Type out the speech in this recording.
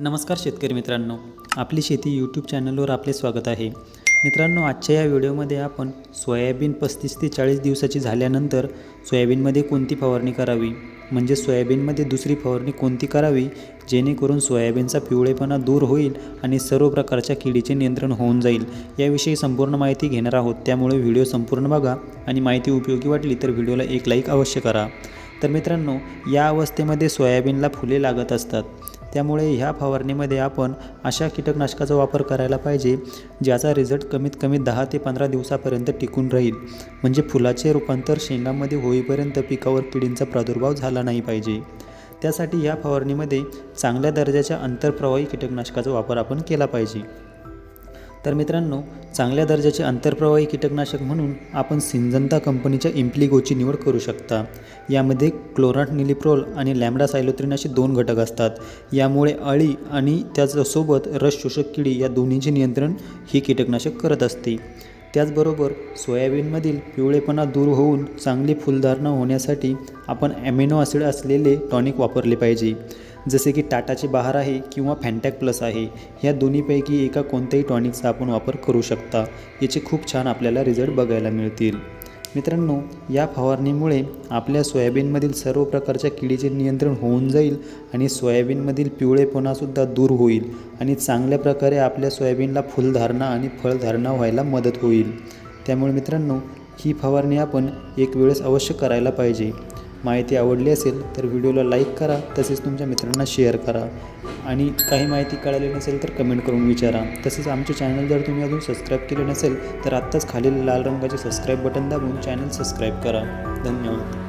नमस्कार शेतकरी मित्रांनो आपली शेती यूट्यूब चॅनलवर आपले स्वागत आहे. मित्रांनो आजच्या या व्हिडिओमध्ये आपण सोयाबीन पस्तीस ते चाळीस दिवसाची झाल्यानंतर सोयाबीनमध्ये कोणती फवारणी करावी? म्हणजे सोयाबीनमध्ये दुसरी फवारणी कोणती करावी? जेणेकरून सोयाबीनचा पिवळेपणा दूर होईल आणि सर्व प्रकारच्या किडीचे नियंत्रण होऊन जाईल. याविषयी संपूर्ण माहिती घेणार आहोत. त्यामुळे व्हिडिओ संपूर्ण बघा आणि माहिती उपयोगी वाटली तर व्हिडिओला एक लाईक अवश्य करा. तर मित्रांनो या अवस्थेमध्ये सोयाबीनला फुले लागत असतात. त्यामुळे ह्या फवारणीमध्ये आपण अशा कीटकनाशकाचा वापर करायला पाहिजे ज्याचा रिझल्ट कमीत कमी दहा ते पंधरा दिवसापर्यंत टिकून राहील. म्हणजे फुलाचे रूपांतर शेंगामध्ये होईपर्यंत पिकावर किडींचा प्रादुर्भाव झाला नाही पाहिजे. त्यासाठी ह्या फवारणीमध्ये चांगल्या दर्जाच्या आंतरप्रवाही कीटकनाशकाचा वापर आपण केला पाहिजे. तर मित्रांनो चांगल्या दर्जाचे आंतरप्रवाही कीटकनाशक म्हणून आपण सिंजंता कंपनीच्या इम्प्लिगोची निवड करू शकता. यामध्ये क्लोराट निलिप्रोल आणि लॅमडा सायलोत्रिन असे दोन घटक असतात. यामुळे अळी आणि त्याच्यासोबत रस शोषक किडी या दोन्हीचे नियंत्रण ही कीटकनाशक करत असते. त्याचबरोबर सोयाबीनमधील पिवळेपणा दूर होऊन चांगली फुलधारणा होण्यासाठी आपण ॲमिनो ॲसिड असलेले टॉनिक वापरले पाहिजे. जसे की टाटाचे बहार आहे किंवा फॅन्टॅक प्लस आहे ह्या दोन्हीपैकी एका कोणत्याही टॉनिकचा आपण वापर करू शकता याचे खूप छान आपल्याला रिझल्ट बघायला मिळतील. मित्रांनो या फवारणीमुळे आपल्या सोयाबीनमधील सर्व प्रकारच्या किडीचे नियंत्रण होऊन जाईल आणि सोयाबीनमधील पिवळेपणासुद्धा दूर होईल आणि चांगल्या प्रकारे आपल्या सोयाबीनला फुलधारणा आणि फळधारणा व्हायला मदत होईल. त्यामुळे मित्रांनो ही फवारणी आपण एक वेळेस अवश्य करायला पाहिजे. माहिती आवडली असेल तर व्हिडिओला लाईक करा तसेच तुमच्या मित्रांना शेअर करा. आणि काही माहिती कळाली नसेल तर कमेंट करून विचारा. तसेच आमचे चॅनल जर तुम्ही अजून सबस्क्राईब केले नसेल तर आत्ताच खालील लाल रंगाचे सबस्क्राईब बटन दाबून चॅनल सबस्क्राईब करा. धन्यवाद.